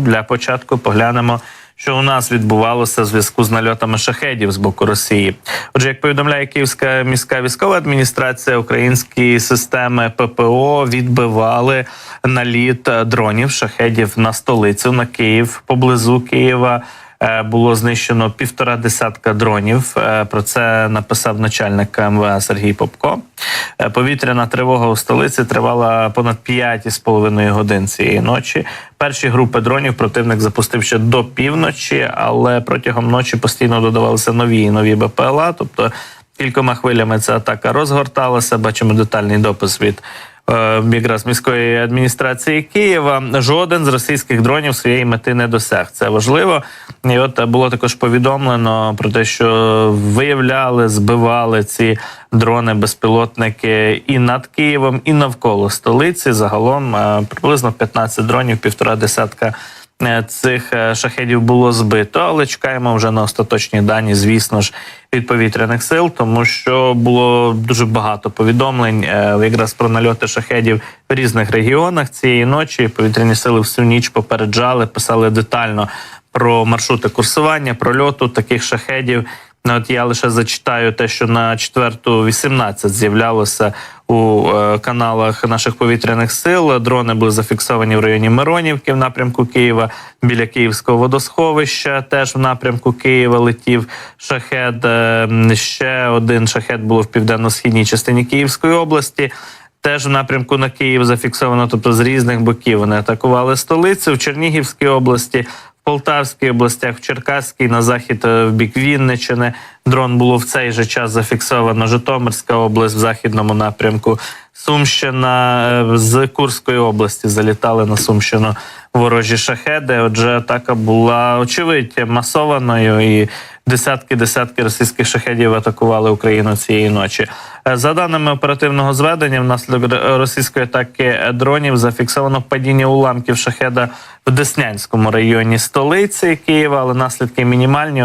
Для початку поглянемо, що у нас відбувалося в зв'язку з нальотами шахедів з боку Росії. Отже, як повідомляє Київська міська військова адміністрація, українські системи ППО відбивали наліт дронів шахедів на столицю на Київ поблизу Києва. Е, Було знищено півтора десятка дронів. Е, Про це написав начальник МВА Сергій Попко. Е, Повітряна тривога у столиці тривала понад 5,5 годин цієї ночі. Перші групи дронів противник запустив ще до півночі, але протягом ночі постійно додавалися нові і нові БПЛА. Тобто кількома хвилями ця атака розгорталася. Бачимо детальний допис від якраз міської адміністрації Києва. Жоден з російських дронів своєї мети не досяг. Це важливо. І от е, було також повідомлено про те, що виявляли, збивали ці дрони безпілотники і над Києвом, і навколо столиці. Загалом е, приблизно 15 дронів, півтора десятка. Е, Цих е, шахедів було збито, але чекаємо вже на остаточні дані, звісно ж, від повітряних сил, тому що було дуже багато повідомлень е, якраз про нальоти шахедів в різних регіонах цієї ночі. Повітряні сили всю ніч попереджали, писали детально про маршрути курсування, про льоту таких шахедів. Ну, От я лише зачитаю те, що на четверту 18 з'являлося у е, каналах наших повітряних сил. Дрони були зафіксовані в районі Миронівки в напрямку Києва, біля Київського водосховища. Теж в напрямку Києва летів шахет. Е, Ще один шахет було в південно-східній частині Київської області. Теж в напрямку на Київ зафіксовано, тобто з різних боків вони атакували столицю в Чернігівській області. Полтавській областях, в Черкаській, на захід е, в бік Вінничини. Дрон було в цей же час зафіксовано. Житомирська область в західному напрямку. Сумщина е, з Курської області залітали на Сумщину ворожі шахеди. Отже, атака була очевидь масованою і десятки десятки російських шахедів атакували Україну цієї ночі. Е, За даними оперативного зведення, внаслідок російської атаки дронів зафіксовано падіння уламків шахеда в Деснянському районі столиці Києва, але наслідки мінімальні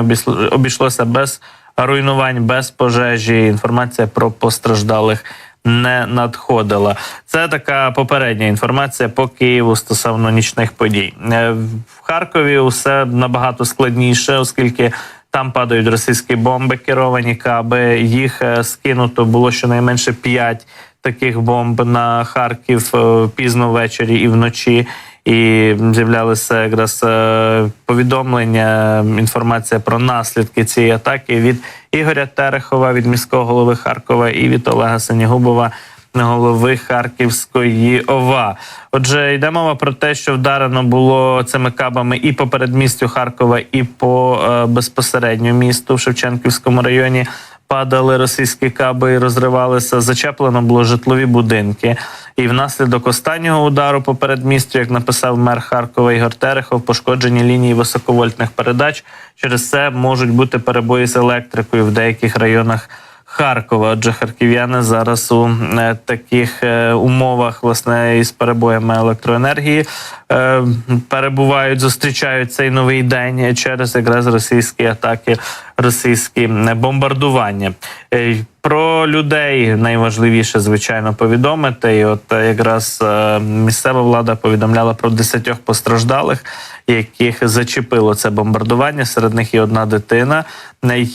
обійшлося без руйнувань, без пожежі. Інформація про постраждалих не надходила. Це така попередня інформація по Києву стосовно нічних подій. Е, В Харкові усе набагато складніше, оскільки там падають російські бомби, керовані каби. Їх е, скинуто було щонайменше п'ять таких бомб на Харків е, пізно ввечері і вночі. І з'являлися якраз е, повідомлення, інформація про наслідки цієї атаки від Ігоря Терехова, від міського голови Харкова і від Олега Сенігубова, голови Харківської ОВА. Отже, йде мова про те, що вдарено було цими кабами і по передмістю Харкова, і по е, безпосередньо місту в Шевченківському районі. Падали російські каби і розривалися. Зачеплено було житлові будинки. І внаслідок останнього удару по передмістю, як написав мер Харкова Ігор Терехов, пошкоджені лінії високовольтних передач. Через це можуть бути перебої з електрикою в деяких районах. Харкова, адже харків'яни зараз у е, таких е, умовах, власне, із перебоями електроенергії е, перебувають, зустрічають цей новий день через якраз російські атаки, російські е, бомбардування. Е, Про людей найважливіше, звичайно, повідомити. І от е, якраз місцева влада повідомляла про десятьох постраждалих, яких зачепило це бомбардування. Серед них і одна дитина.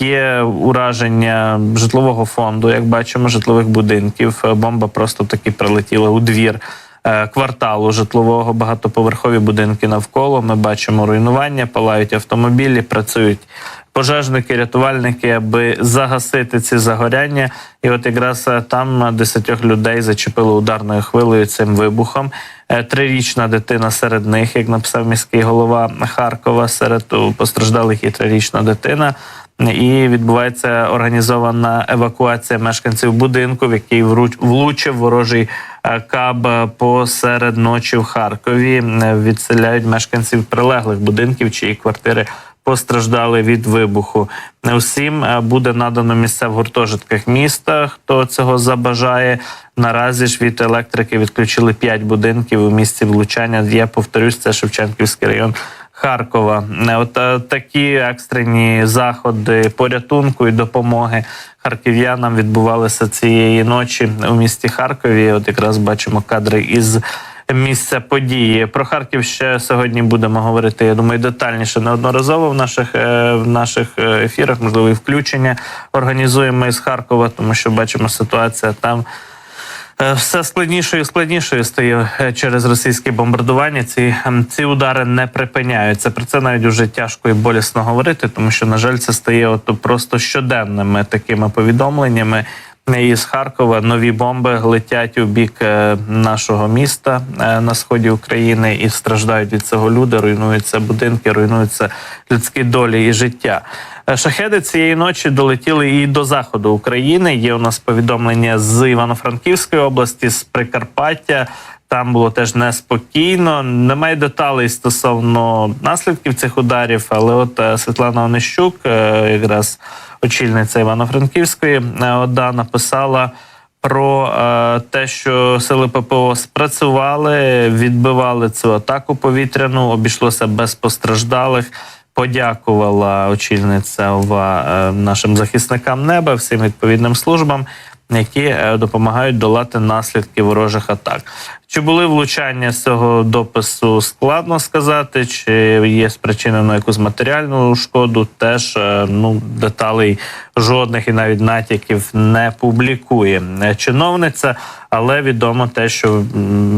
Є ураження житлового фонду, як бачимо, житлових будинків. Бомба просто таки прилетіла у двір. Е, Кварталу житлового багатоповерхові будинки навколо. Ми бачимо руйнування, палають автомобілі, працюють пожежники, рятувальники, аби загасити ці загоряння. І от якраз е, там десятьох людей зачепило ударною хвилею цим вибухом. Е, Трирічна дитина серед них, як написав міський голова Харкова, серед постраждалих і трирічна дитина. І відбувається організована евакуація мешканців будинку, в який влучив ворожий е, каб е, посеред ночі в Харкові. Е, Відселяють мешканців прилеглих будинків, чиї квартири постраждали від вибуху. Не всім е, буде надано місце в гуртожитках міста. Хто цього забажає? Наразі ж від електрики відключили 5 будинків у місці влучання. Я повторюсь, це Шевченківський район. Харкова, Е, от е, такі екстрені заходи порятунку і допомоги харків'янам відбувалися цієї ночі у місті Харкові. От якраз бачимо кадри із місця події. Про Харків ще сьогодні будемо говорити. Я думаю, детальніше неодноразово в наших е, в наших ефірах. Можливо, і включення організуємо із Харкова, тому що бачимо ситуація там. Е, Все складнішою і складнішою стає е, через російське бомбардування. Ці, ем, ці удари не припиняються. Про це навіть уже тяжко і болісно говорити, тому що, на жаль, це стає от просто щоденними такими повідомленнями. Із Харкова нові бомби летять у бік е, нашого міста е, на сході України і страждають від цього люди. Руйнуються будинки, руйнуються людські долі і життя. Е, Шахеди цієї ночі долетіли і до заходу України. Є у нас повідомлення з Івано-Франківської області, з Прикарпаття. Там було теж неспокійно. Немає деталей стосовно наслідків цих ударів. Але от Світлана Онищук, якраз очільниця Івано-Франківської е, ОДА, написала. Про е, те, що сили ППО спрацювали, відбивали цю атаку повітряну, обійшлося без постраждалих. Подякувала очільниця ОВА е, нашим захисникам неба, всім відповідним службам, які е, допомагають долати наслідки ворожих атак. Чи були влучання з цього допису? Складно сказати, чи є спричинено якусь матеріальну шкоду? Теж е, ну деталей жодних і навіть натяків не публікує чиновниця, але відомо те, що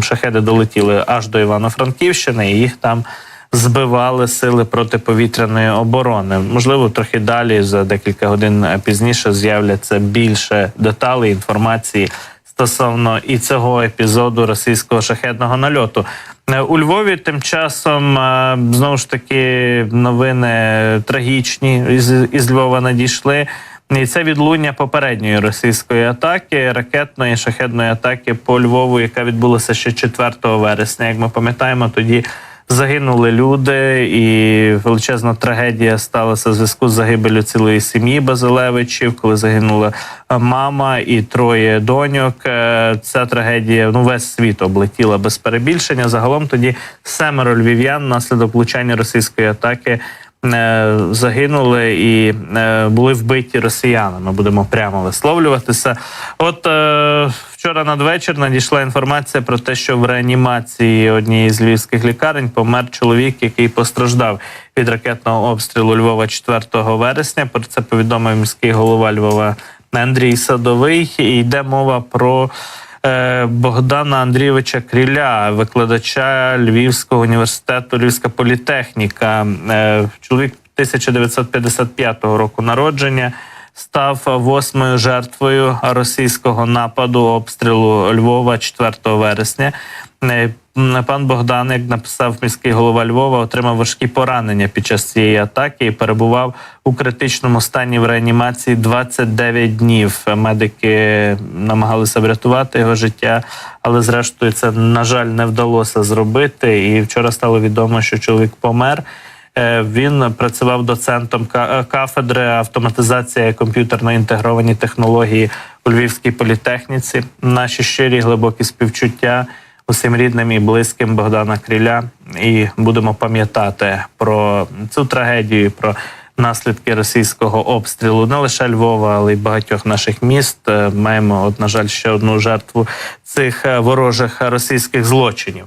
шахеди долетіли аж до Івано-Франківщини, і їх там збивали сили протиповітряної оборони. Можливо, трохи далі за декілька годин е, пізніше з'являться більше деталей інформації стосовно і цього епізоду російського шахетного нальоту. Е, У Львові тим часом е, знову ж таки новини трагічні із, із Львова надійшли. І це відлуння попередньої російської атаки, ракетної шахетної атаки по Львову, яка відбулася ще 4 вересня. Як ми пам'ятаємо, тоді загинули люди, і величезна трагедія сталася в зв'язку з загибелю цілої сім'ї Базилевичів, коли загинула е, мама і троє доньок. Е, Ця трагедія ну весь світ облетіла без перебільшення. Загалом тоді семеро львів'ян наслідок влучання російської атаки. Е, Загинули і е, були вбиті росіянами. Будемо прямо висловлюватися. От е, вчора надвечір надійшла інформація про те, що в реанімації однієї з львівських лікарень помер чоловік, який постраждав від ракетного обстрілу Львова 4 вересня. Про це повідомив міський голова Львова Андрій Садовий. І йде мова про Богдана Андрійовича Кріля, викладача Львівського університету, Львівська політехніка. Е, Чоловік 1955 року народження. Став восьмою жертвою російського нападу обстрілу Львова 4 вересня. Е, Пан Богдан, як написав міський голова Львова, отримав важкі поранення під час цієї атаки і перебував у критичному стані в реанімації 29 днів. Медики намагалися врятувати його життя, але зрештою це на жаль не вдалося зробити. І вчора стало відомо, що чоловік помер. Е, Він працював доцентом е, кафедри автоматизація і комп'ютерно інтегровані технології у Львівській політехніці. Наші щирі глибокі співчуття усім рідним і близьким Богдана Кріля. І будемо пам'ятати про цю трагедію, про наслідки російського обстрілу не лише Львова, але й багатьох наших міст. Е, Маємо, от, на жаль, ще одну жертву цих ворожих російських злочинів.